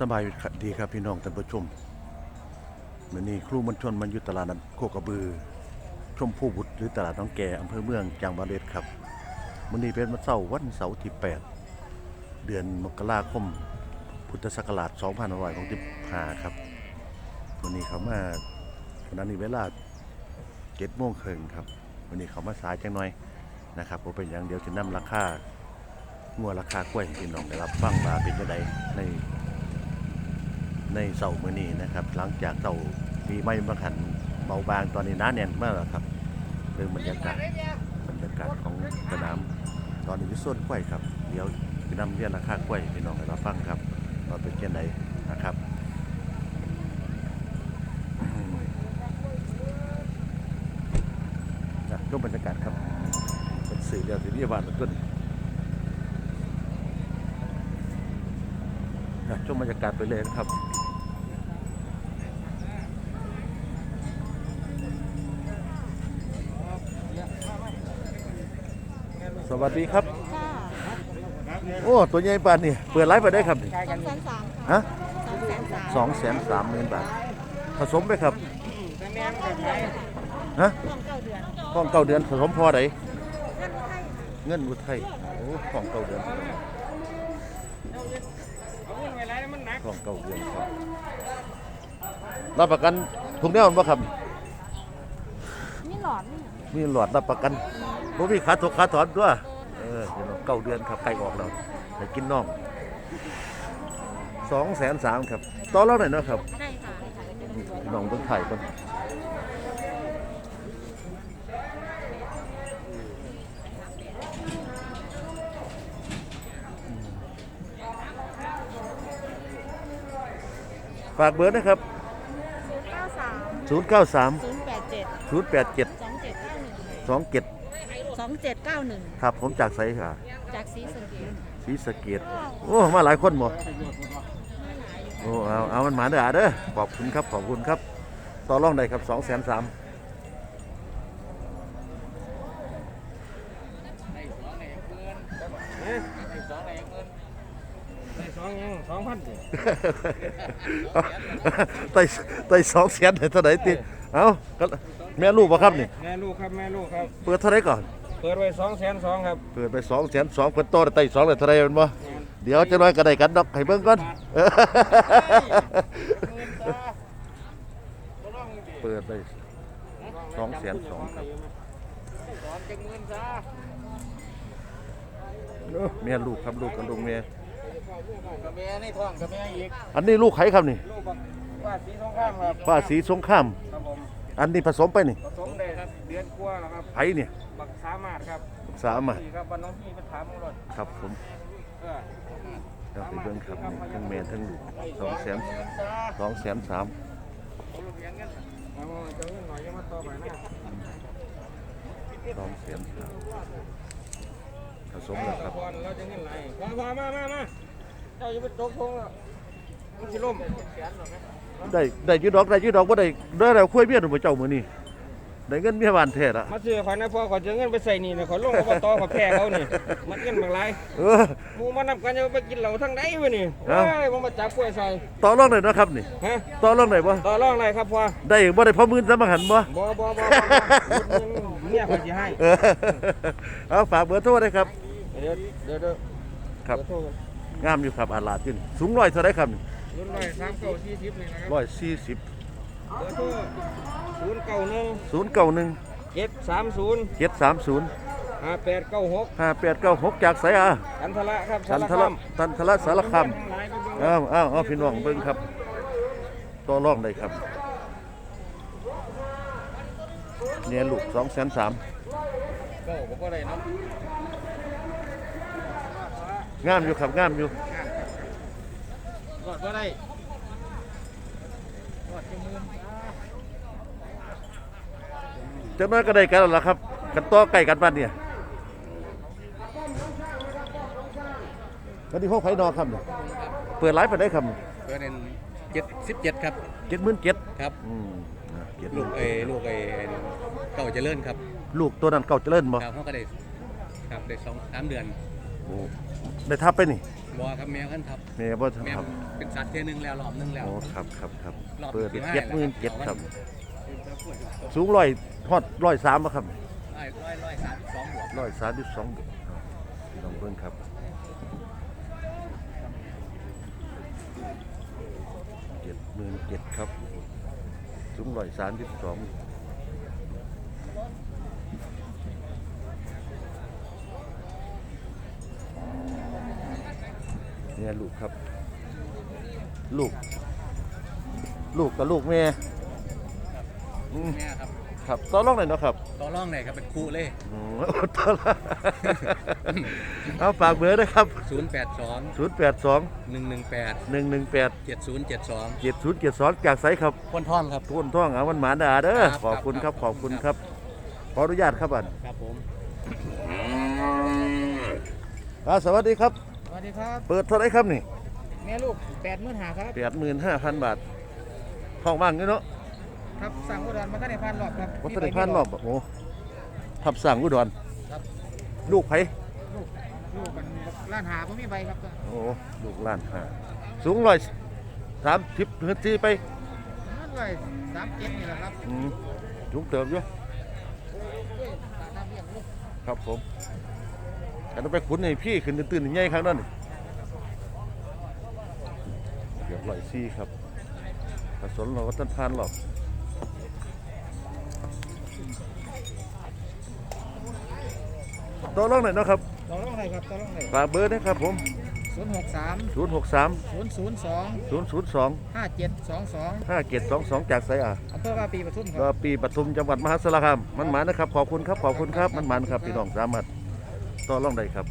สบายดีครับพี่น้องท่านผู้ชมมื่อนี้ครูมณฑลมันอยู่ตลาดนัดโคกระบือ ชมพู่บุตรหรือตลาดน้องแก่อำเภอเมืองจังหวัดเลยครับมื่อนี้เป็นวันเสาร์วันเสาร์ที่ 8 เดือนมกราคม พุทธศักราช2565ครับวันนี้เขามาวันนั้นนี้เวลา7โมงครึ่งครับวันนี้เขามาสายจังหน่อยนะครับผมเป็นอย่างเดียวจะนำราคางัวราคากล้วยพี่น้องได้รับฟังว่าเป็นยังไงใน ในเสาร์มื้อนี้นะครับ หลังจากเสาร์มีไม่บางขันเบาบางตอนนี้น้าแน่นมากแล้วครับเรื่องบรรยากาศบรรยากาศของสนามตอนนี้ที่ส่วนกล้วยครับเดี๋ยวจะนำเรียนราคากล้วยให้พี่น้องให้รับฟังครับว่าเป็นเช่นไหนนะครับนะก็บรรยากาศครับเป็นสื่อเดียวที่วิบาลต้นนะชมบรรยากาศไปเลยนะครับ วัสดีครับ ค่ะโอ้ตัวใหญ่ปานนี่เปิดไลฟ์ไปได้ครับนี่สองแสนสามฮะสองแสนสามสองแสนสามหมื่นบาท ผสมไปครับฮะช่วงเก้าเดือนท้องเก้าเดือนผสมพอไหนนั่นไทยเงินอุทัยโอ้ท้องเก้าเดือนท้องเก้าเดือนครับรับประกันทุกแนวบ่ครับ นี่หลอดนี่มีหลอดรับประกันบ่มีขาถกขาถอนตัวเอ อเดี๋ยวเก้าเดือนครับใกล้ออกแล้วให้กินน่องสองแสนสามครับต่อแล้วหน่อยเนาะครับใช่ค่ะพี่น้องเบิ่งไทยก่อนฝากเบอร์นะครับศูนย์เก้าสาม093ศูนย์แปดเจ็ด087สองเจ็ดเก้าหนึ่ง27 สองเจ็ดเก้าหนึ่งครับผมจากไสค่ะจากสีสะเกษศรีสะเกดโอ้มาหลายคนหมดโอ้เอาเอามันหมาเด้ออาเด้อขอบคุณครับขอบคุณครับ ต่อรองได้ครับ2 3 0 0 0สองยังสองพันสิไต่ไต่สองแสนเท่าไหร่ติเอาก็แม่ลูกป่ะครับนี่แม่ลูกครับแม่ลูกครับ เปิดเท่าไหร่ก่อน เปิดไว้สองแสนสองครับเปิดไปสองแสนสองเพิ่นโตได้ไต่สองเลยเท่าไหร่แมันบ่เดี๋ยวจะน้อยก็ได้กันดอกให้เบิ่งก่อนเปิดไป สองแสนสองครับ สองจังหมื่นซะแม่ลูกครับลูกกับลูกแม่กับแม่ในท้องกับแม่อีกอันนี้ลูกไข่ครับนี่ลูกบักว่าสีทองข้ามครับป้าสีสงคราม ครับผมอันนี้ผสมไปนี่ผสมได้ครับเดือนกว่าแล้วครับไผ่เนี่ยบัก สามารถครับสามารถนี่ครับบ้านน้องพี่เป็นถามของรถครับผมเออเราไปเบิ่งครับนี่ทั้งแม่ทั้งลูกสองแสนสองแสนสามเอาลูกเลี้ยงกันเอาเจ้าเงินหน่อยยังมาต่อไปนะสองแสนสามผสมแล้วครับก่อนเราจะเงินไหลพอพอมามามาเจ้าอย่าไปตกทงแล้วมันสิล่มได้ได้อยืดดอกได้อยืดดอกว่าได้ได้แล้วคุยเมียหนุ่มเจ้ามือนี่ ได้เงินเมียบ้านแท้ละมาซื้อขอยนะพอขอยจะเงินไปใส่นี่นะขอยลงอบตขอยแพ้เขานี่มันเงินบางไรเออ หมูมานำกันจะไปกินเหล้าทั้งไหนวะนี่เอ้าเฮ้ยผมมาจับกล้วยใส่ต่อรองหน่อยนะครับนี่ฮะต่อรองหน่อยบ่ต่อรองอะไรครับพ่อได้บ่ได้พอหมื่นซะบังหันบ่ บ่บ่บ่บ่เมียคนสิให้เออเอาฝากเบอร์โทรได้ครับ เดี๋ยวเดี๋ยวเดี๋ยวครับ เดี๋ยวโทษงามอยู่ครับอาลาดขึ้นสูงร้อยเท่าไรครับรุ่นร้อยสามเก้าสี่สิบนี่นะครับร้อยสี่สิบเดี๋ยวโทษ ศูนย์เก้าหนึ่งศูนย์เก้าหนึ่งเจ็ดสามศูนย์เจ็ดสามศูนย์ห้าแปดเก้าหกห้าแปดเก้าหกจากไสอะกันทละครับทันทละสารคามทันทละสารคามหลายไปเบิ่งอ้าวอ้าวอ้าวพี่น้องเบิ่งครับต่อรองได้ครับเนี่ยลูกสองแสนสามเก้าก็บ่ได้เนาะงามอยู่ครับงามอยู่รอดบ่ได้รอดจังมือ จังน้อยก็ได้กันแล้วล่ะครับ กันต่อใกล้กันบ้านเนี่ยวันนี้พวกไผนอครับเนี่ยเปิดไลฟ์ไปได้ครับเกิดเป็นเจ็ดสิบเจ็ดครับเจ็ดหมื่นเจ็ดครับอืมเจ็ดลูกเอลูกเอเก่าเจริญครับ ลูกตัวนั้นเก่าเจริญบ่ครับเขาก็ได้ครับได้สองสามเดือนโอ้ได้ทับไปนี่คบอครับแมวขั้นทับแม่บ่ทันแมวครับเป็นสัตว์เทียหนึงแล้วรอบหนึงแล้วโอ้ครับครับครับรอบเปิดที่ห้าเจ็ดหมื่นแล้วเจ็ดคครัรับบสูงร้อย ทอดร้อยสามครับร้อยร้อยร้อยสามสิบสองบวกร้อยสามสิบสองลองเบิ่งครับเจ็ดหมื่นเจ็ดครับสูงร้อยสามสิบสองเนี่ยลูกครับ ลูก ลูกกับลูกแม่อืมแม่ครับ ครับต่อรองหน่อยเนาะครับต่อร่องไหนครับเป็นคู่เลยโอ้ต่อรองเอาฝากเบอร์นะครับ 0 8 2 0 8 2 1 1 8 1 1 8 7 0 7 2 7 0 7 2จากไสครับพ้นท่อนครับ ทุนท่องเอามันหมาด่าเด้อครับขอบคุณครับครับขอบคุณครับขออนุญาตครับอันครับผม อ่าสวัสดีครับ สวัสดีครับ เปิดเท่าไหรครับนี่แม่ลูกแปดหมื่นหาครับแปดหมื่นห้าพันบาทท้องว่างอยู่เนาะ ครับสั่งอุดรมาตั้งแต่พันรอบครับวัดตะพันรอบโอ้ทับสั่งอุดรครับลูกไผลูกลูกมันร้านหาผมมีใบครับโอ้ลูกล้านห้าสูงร้อยสามสิบเฮือจีไปนั่นเลยสามเจ็ดนี่แหละครับอืมสูงเติมอยู่ด้วยตาน้ำเลี้ยงลูกครับผมอันนั้นไปขุนให้พี่ขึ้นตื่นๆใหญ่ครั้งนั้นเกือบร้อยซี่ครับผสมเราก็ต้นพานหรอก ต่อรองหน่อยเนาะครับต่อรองอะไรครับต่อรองอะไรฝากเบอร์นะครับผม ศูนย์หกสาม063 ศูนย์ศูนย์สอง002 ห้าเจ็ดสองสอง5722 จากไสอะอำเภอวาปีปทุมคก็รับปีปทุมจังหวัดมหาสารคามมันหมานะครับ ขอบคุณครับ ขอบคุณครับ มันหมันครับ พี่น้องสามารถต่อรองได้ครับ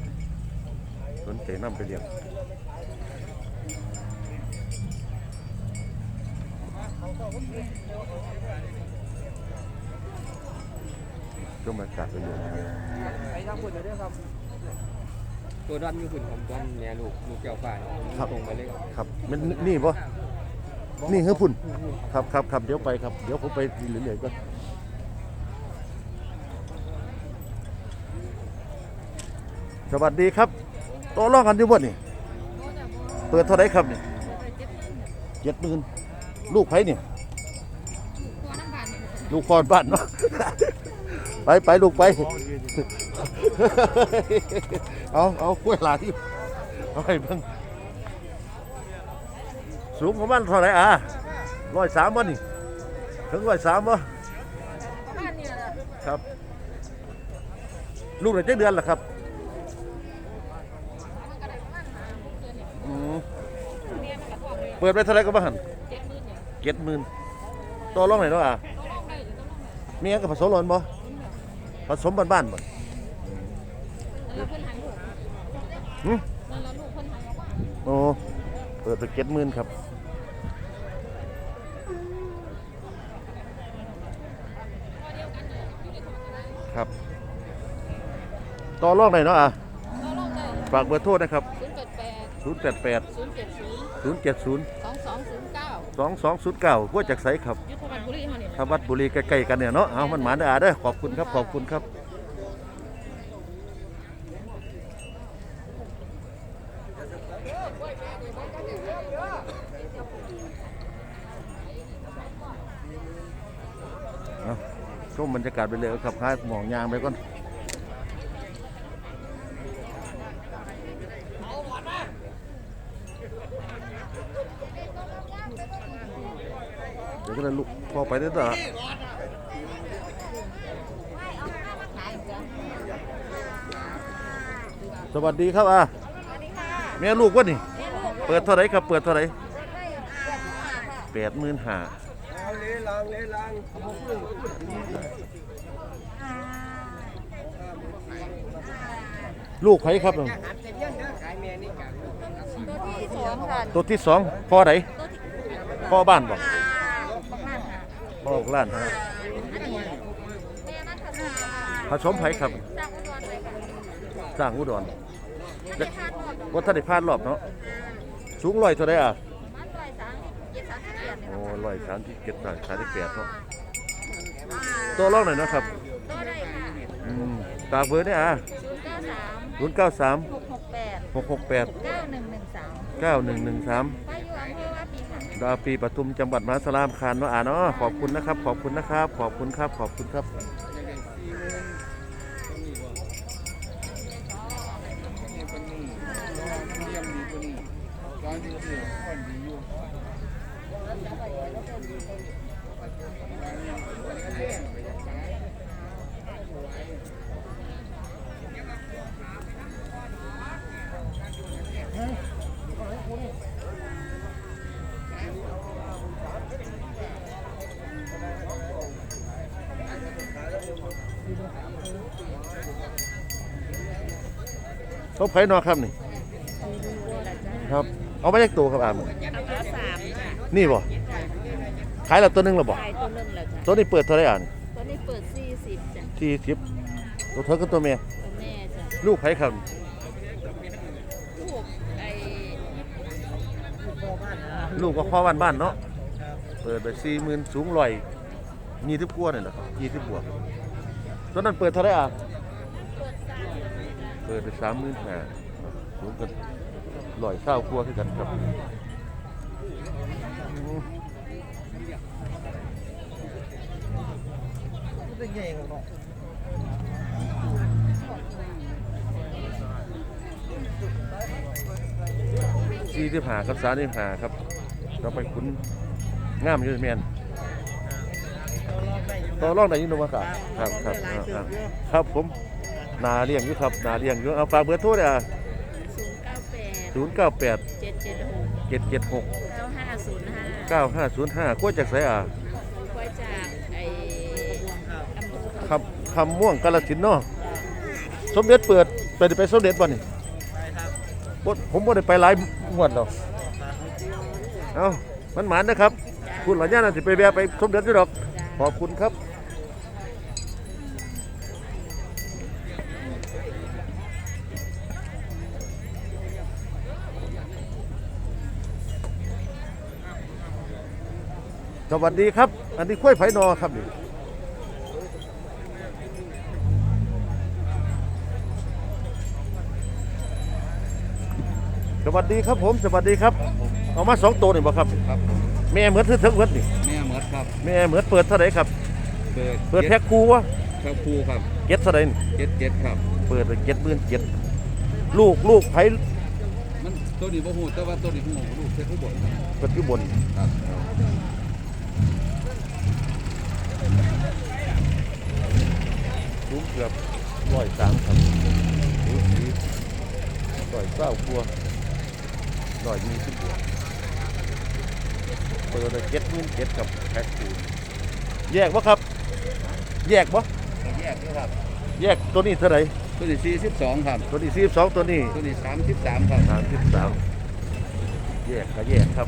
สนใจนำไปเลี้ยง ช่วงบรรยากาศไปอยู่ไปทางคุณเลยด้วยครับ ตัวดันมีคุณผมดันเนี่ยลูกลูกแก้วฟ้าตรงไปเลยครับครับมันนี่ปะนี่คือพุ่นครับครับครับเดี๋ยวไปครับ เดี๋ยวผมไปเรื่อยๆก่อนสวัสดีครับต่อรองกันอยู่บ่นี่เปิดเท่าไหรครับนี่เจ็ดหมื่นลูกไผนี่ลูกคอนบ้านเนาะ ไปไปลูกไป เอาเอากล้วยหลานที่เอาให้เบิ่งสูงประมาณเท่าไหรอะร้อยสามบ่นี่ถึงร้อยสามบ่ครับ ลูกได้เจ็ดเดือนแล้วครับอืมเปิดไปเท่าไหรก็บ้านเจ็ดหมื่นต่อรองไหนอยเนาะอะมีหยังกับผสมหลอนบ่ ผสมบ้านๆบ่แล้วเพิ่นหายลูกหึนั่นแล้วลูกเพิ่นหายออกมาโอ้เปิดไปเจ็ดหมื่นครับครับต่อรองไหนอยเนาะอะก็ลงได้ฝากเบอร์โทรนะครับ ศูนย์แปดแปด088ศูนย์เจ็ดศูนย์070สองสองศูนย์เก้า2209หัวจากไสครับยุทธภัณฑ์บุรีเฮานี่ทวัดบุรีใกล้ๆกันเนี่ยเนาะเอามันหมาเด้ออาเด้อขอบคุณครับขอบคุณครับเอาชมบรรยากาศไปเลยครับพาหมองยางไปก่อน เดี๋ยว ก็เลยลุกพอไปได้ต่อสวัสดีครับอะแม่ลูกวะนี่ เปิดเท่าไหรครับ เปิดเท่าไหรแปดหมื่นห้าลูกใครครับตัวที่สองค่ะตัวที่สองพ่อไหนพ่อบ้านบอก บักนั่นค่ะพ่อล้านฮะอันนี้แม่นั่นค่ะผสมไผครับจากอุดรเลยค่ะสร้างอุดรไม่ได้คาดหวังว่าท่านได้พลาดรอบเนาะสูงร้อยเท่าไรอะมันลอยสามเจ็ดสามสิบเอ็ดเนี่ยโอ้ร้อยสามที่เจ็ดสามที่แปดเนาะตัวรองหน่อยเนาะครับตัวได้ค่ะอืมตากเบอร์เนี่ยอะศูนย์เก้าสามศูนย์เก้าสามหกหกแปดหกหกแปดเก้าหนึ่งหนึ่งสามเก้าหนึ่งหนึ่งสาม ดาวปีปทุมจังหวัดมหาสารคามคานเนาะอ่าเนาะขอบคุณนะครับ ขอบคุณนะครับ ขอบคุณครับ ขอบคุณครับ เขาไผ่นอครับนี่ ครับ เอามาจากตัวครับอามเอาละสามจ้ะนี่บ่ขายแล้วตัวหนึงแล้วบ่ขายตัวหนึงแล้วจ้ะตัวนี้เปิดเท่าไหร่อ่านตัวนี้เปิดสี่สิบจ้ะที่ทิปตัวเธอก็ตัวเมียตัวแม่จ้ะลูกไผ่ครับลูกไอ้ลูกก็พ่อบ้านบ้านๆเนาะเปิดไปสี่หมื่นสูงลอยยี่สิบกว่าเนี่ยแหละยี่สิบบวกตัวนั้นเปิดเท่าไหร่อะ เปิดไปสามหมื่นห้าสูงกันลอยเศร้ากลัวคือกันครับสี่ที่หากับสามที่หาครับ เราไปคุ้นงามยูแมนต่อรองได้อยินดีมากครับครับครับครับครับผม นาเลี้ยงอยู่ครับนาเลี้ยงอยู่เอาฝากเบอร์โทรเลยอะศูนย์เก้าแปดศูนย์เก้าแปดเจ็ดเจ็ดหกเจ็ดเจ็ดหกเก้าห้าศูนย์ห้าเก้าห้าศูนย์ห้าก็จากไสอะควายจากไอ้อำเภอคำคำม่วงกาลสินธุ์เนาะสมเด็จเปิดไปได้ไปสมเด็จบ่นี่บ่ผมบ่ได้ไปหลายงวดแล้วเอ้ามันหมานนะครับ คุณหลานย่าน่ะสิไปแวะไปสมเด็จอยู่ดอก ขอบคุณครับ สวัสดีครับ อันนี้กล้วยไผ่นอครับนี่สวัสดีครับผมสวัสดีครับ เอามาสองตัวนี่บ่ครับ ครับผมแม่เหมือนเถิงเถิงเบิดนี่แม่หมดครับแม่เหมือนเปิดเท่าไหร่ครับ เปิดเปิดแพ็คคูวะแพ็คคู่ครับเก็ดเท่าไหร่นี่เจ็ดเจ็ดครับ เปิดเจ็ดหมื่นเจ็ดลูกลูกไผ่มันตัวนี้บ่ฮู้แต่ว่าตัวนี้ฮู้ลูกเพชรผู้บดครับ เปิดอยู่บน ครับ สูงเกือบร้อยสามครับสูงสีร้อยเก้ากลัวร้อยยี่สิบบวกเปิดเลยเจ็ดหมื่นเจ็ดกับแพ็คคูแยกวะครับ แยกวะแยกด้วยครับ แยกตัวนี้เท่าไหร่ตัวนี้สี่สิบสองครับ ตัวนี้สี่สิบสองตัวนี้ ตัวนี้สามสิบสามครับสามสิบสามแยกก็แยกครับ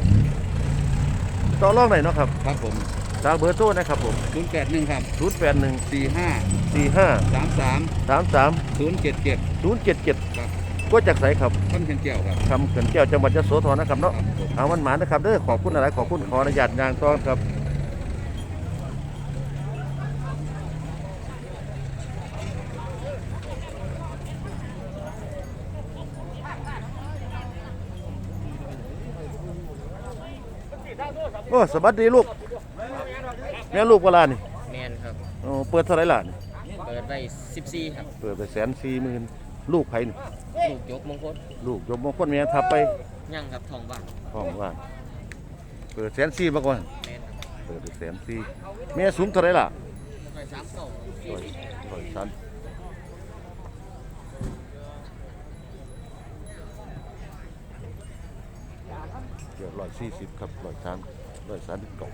ต่อรองไหนเนาะครับ ครับผม ทางเบอร์โทรนะครับผมศูนย์แปดหนึ่งครับศูนย์แปดหนึ่งสี่ห้าสี่ห้าสามสามสามสามศูนย์เจ็ดเจ็ดศูนย์เจ็ดเจ็ดครับก็จากไสครับต้นเชียงแก้วครับคำเขื่อนแก้วจังหวัดยโสธรนะครับเนาะครับผมเอามันหมานะครับเด้อขอบคุณอะไรขอบคุณขออนุญาตยางต้อนครับโอ้สวัสดีลูกแม่ลูกเวลานี่แมนครับ โอ้เปิดเท่าไหรล่ะนี่เปิดไปสิบสี่ครับ เปิดไปแสนสี่หมื่นลูกไผ่นี่ลูกยกมงคลลูกยมมงคลแม่ทับไปย่างครับทองบ้านห้องว่างเปิดแสนสี่มาก่อนแมนเปิดไปแสนสี่แม่สูงเท่าไหรล่ะ ไปสามเก้าร้อยร้อยสันเกือบร้อยสี่สิบครับร้อยสามร้อยสามสิบเก้า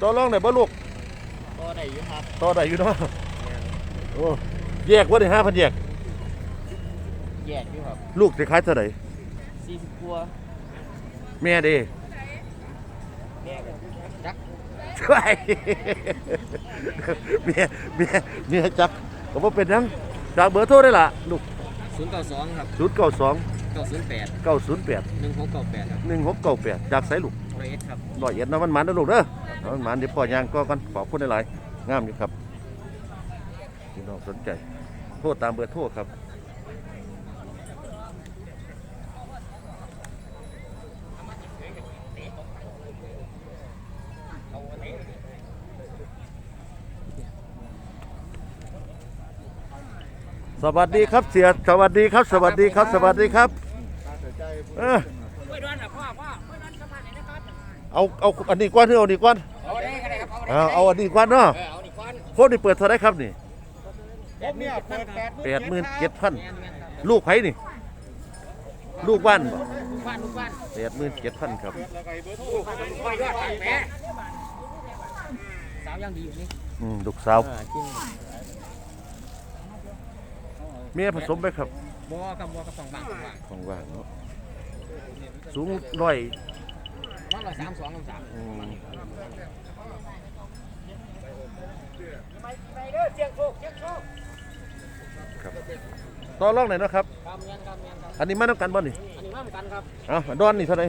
ต่อรองไหนบ่ลูกก็ได้อยู่ครับต่อได้อยู่เนาะโอ้แยกว่าได้ห้าพันแยก แยกอยู่ครับลูกจะขายเท่าไหร่สี่สิบกัวแม่เด้แม่จักช่วยเมียเมียเมียจักก็บ่เป็นหยังจากเบอร์โทรได้ล่ะลูกศูนย์เก้าสองครับ0 9 2 เก้าศูนย์แปด9 0 8 หนึ่งหกเก้าแปดครับ1 6 9 8จากไสลูกโอ้ร้อยเอ็ดครับ ร้อยเอ็ดเนาะมันหมันนะลูกเด้อ เอามันหมันเดี๋ยวพ่อยางก็กันขอบคุณหลายๆงามอยู่ครับพี่น้องสนใจ โทษตามเบอร์โทรครับสวัสดีครับเสียสวัสดีครับ สวัสดีครับ สวัสดีครับเออ เอาเอาอันนี้ก้อนเท่าอันนี้ก้อนเอาได้ก็ได้ครับเอาได้เอาเอาอันนี้ก้อนเนาะเออเอาดิควันโคตรนี่เปิดเท่าไหรครับนี่ผมเนี่ยเปิดแปดแปดหมื่นเจ็ดพันแมนแมนครับลูกไผ่นี่ ลูกบ้านบ่ลูกบ้านลูกบ้านแปดหมื่นเจ็ดพันครับลูกคอยยอดปากแผลสาวยังดีอยู่นี่อืมลูกสาวเออจริงเมียผสมไปครับบัวกับบัวกับสองบางสองบางของว่างเนาะสูงร้อย น้องละสามสองกับสามอืมไปเด้อเจียงโชคเจียงโชคครับต่อรองไหนอยเนาะครับ ครับเมียนครับเมียนครับอันนี้มาต้องกันบ่นี่อันนี้มาเหมือนกันครับเอ้าดอนนี่เท่าไหร่ย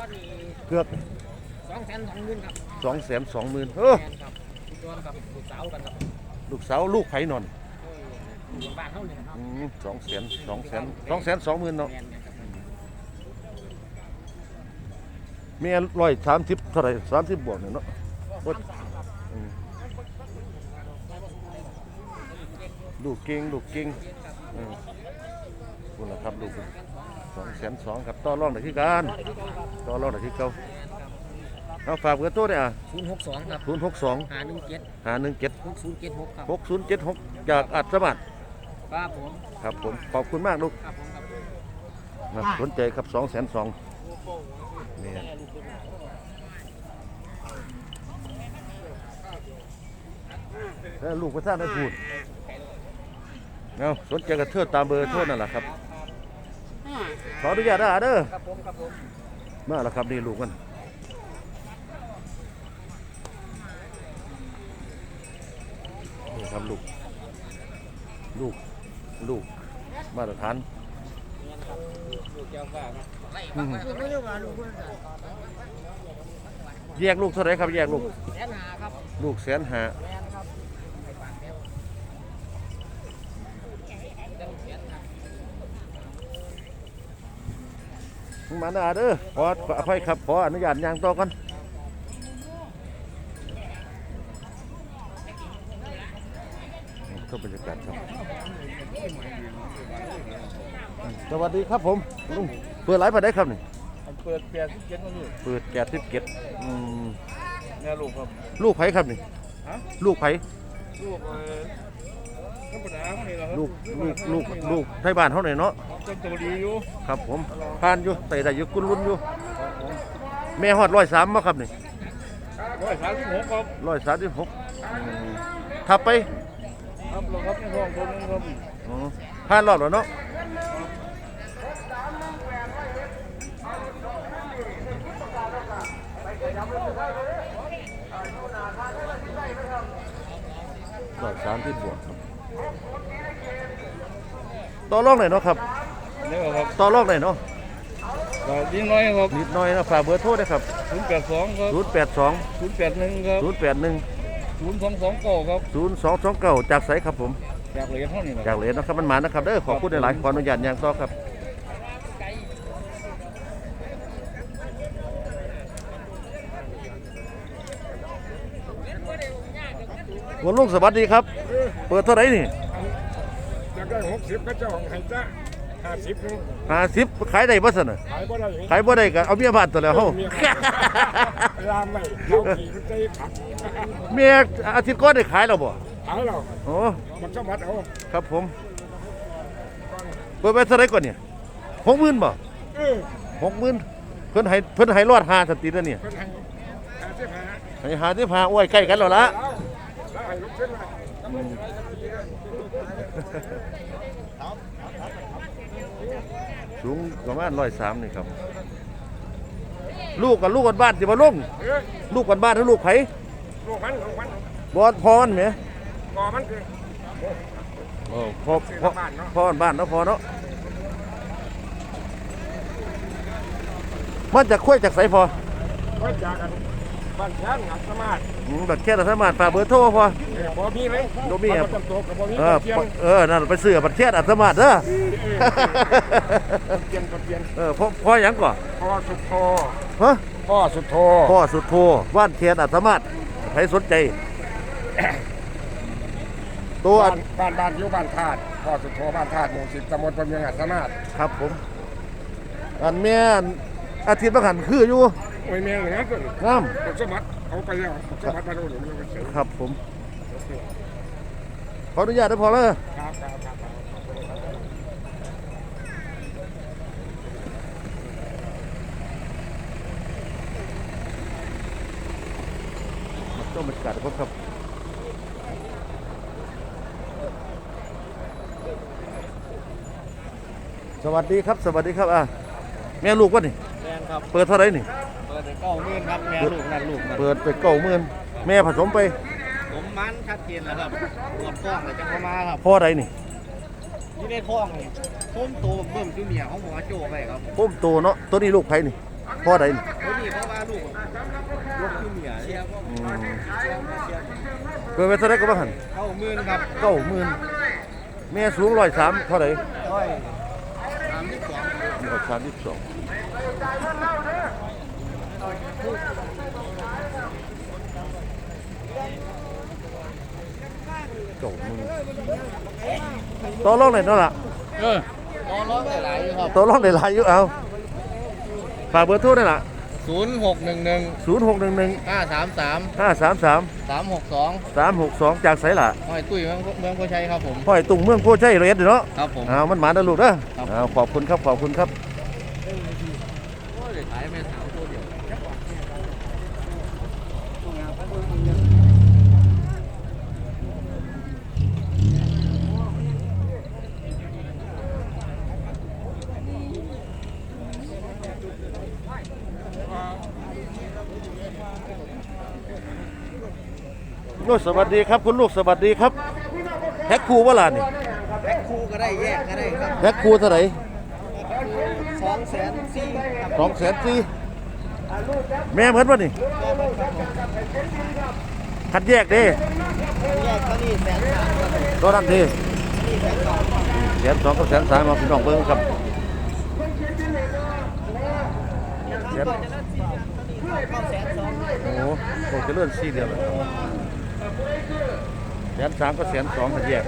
อดนี่เกือบสองแสนสองหมื่นครับสองแสนสองหมื่นเออแมนครับลูกตัวกับลูกสาวกันครับลูกสาวลูกไผ่นอนเออบ้านเท่านี้ครับอืมสองแสนสองแสนสองแสนสองหมื่นเนาะ แมนแมนค รับเมียร้อยสามสิบเท่าไหร่สามสิบบวกเนี่ยเนาะโอ๊ยอืมลูกเก่งลูกเก่งอืมคุณละครับลูกสองแสนสองครับต่อรองได้ที่การต่อรองได้ที่เก่าเอาฝากเบอร์โทรได้อะศูนย์หกสองครับศูนย์หกสองหาหนึ่งเจ็ดห้าหนึ่งเจ็ดหกศูนย์เจ็ดหกครับหกศูนย์เจ็ดหกจากอัศมัดครับผมครับผมขอบคุณมากลูกครับผมครับนะสนใจครับสองแสนสองนี่ แล้วลูกพระท่านได้พูดเอาสนใจกับเทือตามเบอร์โทรนั่นแหละครับ ขออนุญาตนะเด้อครับผมครับผมมาแล้วครับนี่ลูกมันนี่ครับลูก ลูก ลูก มาตรฐานลูกแก้วฟ้าครับอืมไม่เรียกว่าลูกเพื่อนแยกลูกเท่าไหรครับ แยกลูกแสนหาครับลูกแสนหา แมนครับไปปากแก้วจะลูกแสนหา มาหน้าเด้อขออภัยครับขออนุญาตย่างต่อกันก็บรรยากาศครับ สวัสดีครับผมลุงเปิดไลฟ์มาได้ครับนี่เปิดแปดสิบเจ็ดมาลูกเปิดแกทิพเก็ตอืมแม่ลูกครับ ลูกไผครับนี่ฮะลูกไผลูก ละครับลูกลูกลูกลูกไทยบ้านเท่าไหร่เนาะเจ้าตัวดีอยู่ครับผมผ่านอยู่ใส่ได้อยู่กุนรุ่นอยู่แม่ฮอดร้อยสามมาครับนี่ร้อยสามสิบหกครับร้อยสามสิบหกทับไปครับเราครับในห้องตัวนึงครับอ๋อผ่านรอบแล้วเนาะร้อยสามสิบบวกครับ ต่อรองไหนอยเนาะครับนี่ครับต่อรองไหนอยเนาะก็ยิ่งน้อยครับนิดหน่อยนะฝากเบอร์โทรได้ครับศูนย์แปดสองครับ0 8 2ศูนย์แปดหนึ่งครับ0 8 1ศูนย์สองสองเก้าครับ0 2 2 9จากไสครับผมอยากเหรียญเท่านี้แหละจากเหรียญนะครับมันหมานะครับเด้อขอพูดหลายๆขออนุญาตอย่างต่อครับวันลุงสวัสดีครับ เปิดเท่าไหร่นี่ อยากได้หกสิบก็เจ้าของให้จ้าห้าสิบนึงห้าสิบขายได้บ่ซั่นน่ะขายบ่ได้ขายบ่ได้ก็เอาเมียบ้านตัวแล้วเฮาเมียเวลาไม่เราขี่มันใจขัดเมียอาทิตย์ก่อนได้ขายแล้วบ่ขายเราโอ้มันสมัดเอาครับผมเปิดไปเท่าไหร่ก่อนเนี่ย60,000บ่เออ60,000เพิ่นให้เพิ่นให้รอด5สติแล้วเนี่ยเพิ่นให้ห้าสิบห้าให้หาที่พาอ้วยใกล้กันแล้วละ แล้วแล้วให้ลูกเส้นมาสูงประมาณร้อยสามนี่ครับ ลูกกับลูกกันบ้านสิบ่ลงเออลูกกันบ้านหรือลูกไผลูกมันลูกมันบอดพรแหมก่อมันคือโอ้พอพอพรบ้านเนาะพอเนาะมาจากข้วยจากไสพอก็จากกัน บ้านแค้นหักสมาธิอืมบัตรแค่สามารถฝากเบอร์โทรพอเออบ่มีเลยบ่มีครับนต้นโตกับบ่มีเออเปลี่ยนเออนั่นไปซื้อบัตรแค่อัตมาดเด้อเปลี่ยนเปลี่ยนเออพ่อพ่อหยังก่อนพ่อสุดโทฮะพ่อสุดโทพ่อสุดโทว่านแคนอัตมาดใครสนใจ ตัวอับ้านนบ้านบ้านอยู่บ้านธาตุพ่อสุดโทบ้านธาตุหมู่สิบตำบลพะเมียงหัดสมาธิครับผม อันแม่อันอาทิตย์บังหันคืออยู่ โอ้ยแม่งนะก็งามสมบัติเอาไปแล้วสมบัติมาดูเดี๋ยวมันก็เสียครับผมขออนุญาตได้พอแล้วครับครับครับครับต้องบรรยากาศครับครับสวัสดีครับ สวัสดีครับอะแม่ลูกวะนี่แมนครับเปิดเท่าไหรนี่เปิดเก้าหมื่นครับแม่ลูกนั่นลูกนั่นเปิดไปเก้าหมื่นแม่ผสมไป ผมมันชัดเจนแล้วครับตรวจกล้องเลยจังเข้ามาครับพ่อใดนี่ที่ในท้องนี่ต้มโตเบิ่มชื่อเมียของหมอโจไปครับพุ่มโตเนาะตัวนี้ลูกไผนี่พ่อใดนี่ตัวนี้เขาว่าลูกลูกชื่อเมียเชียร์อืมเปิดไปเท่าไหรก็บ้างหันเก้าหมื่นครับเก้าหมื่นแม่สูงร้อยสามเท่าไหรร้อยสามสิบสองร้อยสามสิบสอง เก้าหมื่นต่อรองไหนอยเนาะล่ะเออตอร้องหลายๆอยู่ครับตัวร่องได้หลายอยู่เอาฝากเบอร์โทรได้ละศูนย์หกหนึ่งหนึ่ง0 6 1 1ห้าสามสาม5 3 3สามหกสอง3 6 2จากไสล่ะห้อยตุ้ยเมืองเมืองโพชัยครับผมพ่อยตุงเมืองโพชัยร้อยเอ็ดเนาะครับผมเอามันหมาเด้อลูกเด้อครับเอาขอบคุณครับขอบคุณครับโอ้ยขายแม่ สาวตัวเดียวโอ้สวัสดีครับคุณลูกสวัสดีครับแท็กคูว่าล่ะนี่แพ็คคู่ก็ได้แยกก็ได้ครับแท็กคูเท่าไหร่สองแสนสี่ครับสองแสนสี่แม่เหมือนป่ะนี่คัดแยกเด้แยกเท่านี้แสนสามครับตัวนั้นเด้นี่แสนสองแสนสองกับแสนสามมาพี่น้องเบิ่งครับแสนเข้าแสนสองโอ้โหโอ้เจะเลื่อนสี่เดือนแล้ว แสนสามก็แสนสองคัดแยก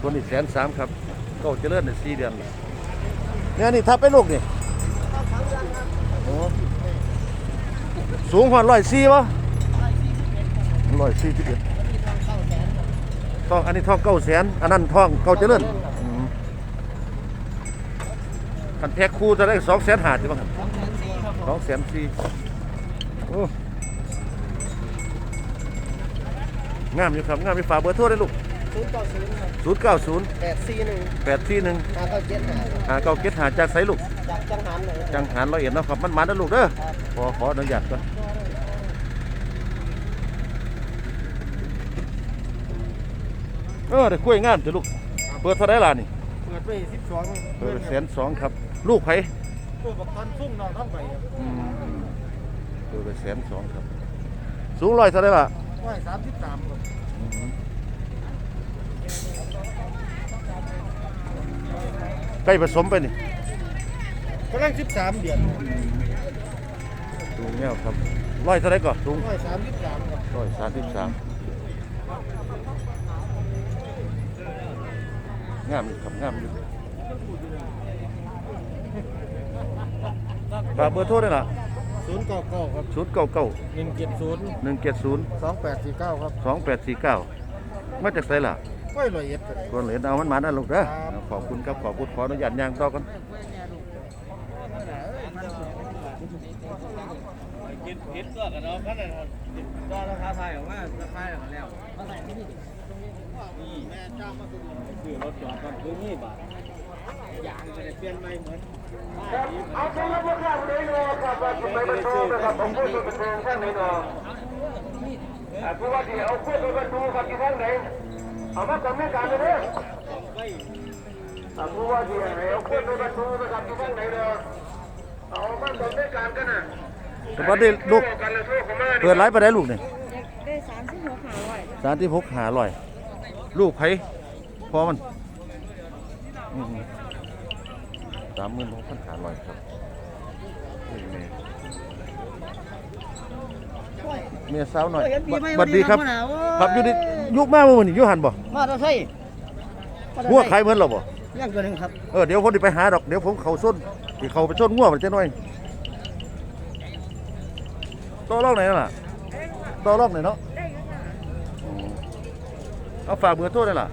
ตัวนี้แสนสามครับก็เจะเลื่อนในสี่เดือนเนี่ยนี่ทับไปลูกนี่สูงกว่าร้อยสี่วะร้อยสี่สิบเอ็ดทองอันนี้ทองเก้าแสนอันนั้นทองเก้าเจริญอืมคันแพ็คคู่จะได้สองแสนหาใช่ไหมครับ สองแสนสี่โอ้งามอยู่ครับงามมีฝากเบอร์โทรได้ลูกศูนย์ต่อศูนย์ครับศูนย์เก้าศูนย์แปดสี่หนึ่งแปดที่หนึ่งห้าเก้าเจ็ดห้าหาเก้าเก็ดหาจากไสลูกจากจังหันเลยจังหารร้อยเอ็ดเนาะครับมันมานะลูกเด้อขอขออนุญาตก่อนเออได้คุยงานจ้ะลูกเปิดเท่าไหรล่ะนี่เปิดไปสิบสองเปิดแสนสองครับ ลูกไผ ตัวบักทันซุ่มนอนท้องไปครับอืมเปิดไปแสนสองครับ สูงร้อยเท่าไหรล่ะร้อยสามสิบสามครับอืมใกล้ผสมไปนี่กำลังสิบสามเดือนสูงแนวครับร้อยเท่าไหรก่อนสูงร้อยสามสิบสามครับร้อยสามสิบสามงามอยู่ครับงามอยู่ ฝากเบอร์โทรได้ล่ะศูนย์เก้าเก้าครับศูนย์เก้าเก้าหนึ่งเจ็ดศูนย์หนึ่งเจ็ดศูนย์สองแปดสี่เก้าครับสองแปดสี่เก้ามาจากไสล่ะก้อยร้อยเอ็ดครับคนเหรียญเอามันมานะลูกเด้อครับ ขอบคุณครับขอบคุณขออนุญาตย่างต่อกันกินเผ็ดก็กันเนาะขนาดก็ราคาไทยออกมาราคาออกมาแล้วนี่แม่จ้างมาซื้อรถจอดก่อนคือนี่บาท อย่างจะได้เปลี่ยนใหม่เหมือนเอาตัวละบ่ครับเลยนะครับว่าสิไปบรรทุกนะครับผมพูดเป็นทางข้างไหนเนาะอ่าผู้ว่าที่เอาคุยไปบรรทุกครับที่ทางไหนเอามาจำแม่การเลยเด้ออ่าผู้ว่าที่เอาคนไปประตูนะครับที่ข้างไหนเด้อเอามาตอนได้การกันนะแต่ว่าได้ลูกเปิดไลฟ์ไปได้ลูกเนี่ยได้สามสิบหกหาร้อยสารที่พกหาลอย ลูกไผพอมัน สามหมื่นหกพันหาลอยครับนี่แม่เมียสาวหน่อยสวัสดีครับ ครับอยู่นี่ยุคมากมื้อนี้อยู่หันบ่มาตะไคร้งัวขายเหมือนเราบ่ย่างตัวหนึ่งครับเออเดี๋ยวคนที่ไปหาดอกเดี๋ยวผมเขาส้นที่เขาไปส้นงัวมันจะหน่อยต่อรองไหนนั่นล่ะต่อรองไหนเนาะได้อยู่ค่ะอืมเอาฝากเบอร์โทรได้ล่ะ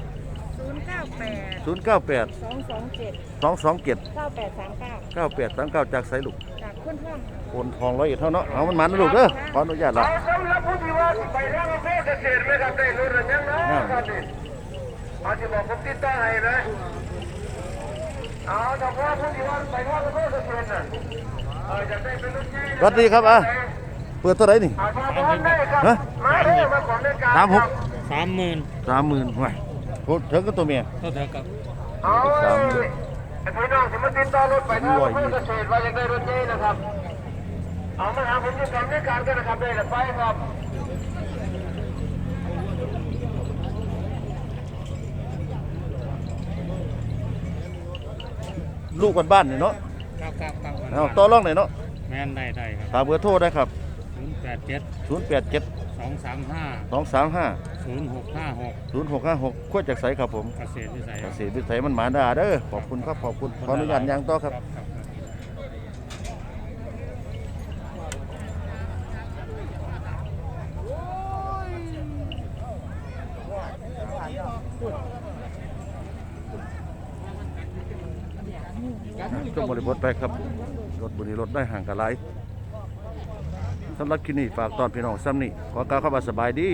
ศูนย์เก้าแปด ศูนย์เก้าแปดสองสองเจ็ดสองสองเจ็ดเก้าแปดสามเก้าเก้าแปดสามเก้าจากไสลูกจากคนท่องโอนทองร้อยเอ็ดเท่าเนาะเอามันมันนะลูกเด้อขออนุญาตละเอาสำหรับผู้ที่ว่าไปทางอำเภอเกษตรไหมครับได้รถหรือยังนะครับนี่เอาจะบอกผมติดต่อให้เลยเอาเฉพาะผู้ที่ว่าไปทางอำเภอเกษตรน่ะเอออยากได้เป็นรถจี้สวัสดีครับอะเปิดเท่าไหร่นี่อาชาพรได้ครับฮะมาเด้อมาของในการสามหกสามหมื่นสามหมื่นไว้โคตรเถิงก็ตัวเมียเท่าเถอะครับ เอาเลยไอ้พี่น้องที่มาติดต่อรถไปทางอำเภอเกษตรว่าอยากได้รถจี้นะครับ เอามาหาผมที่ทำในการกันนะครับได้ละไปครับลูกบ้านๆนี่เนาะครับครับครับเอาต่อรองไหนอยเนาะแม่นได้ได้ครับฝากเบอร์โทรได้ครับศูนย์แปดเจ็ดศูนย์แปดเจ็ดส องสามห้าสองสามห้าศูนย์หกห้าหกศูนย์หกห้าหกขั้วจากไสครับผมเกษตรวิสัยเกษตรวิสัยมันหมาด่าเด้อขอบคุณครับขอบคุณขออนุญาตยางต่อครับครับครับจงบริบทไปครับ รถบุรีรถได้ห่างกันหลาย สำหรับคลิปนี้ฝากตอนพี่น้องซ้ำนี่ขอกล่าวคำว่าสบายดี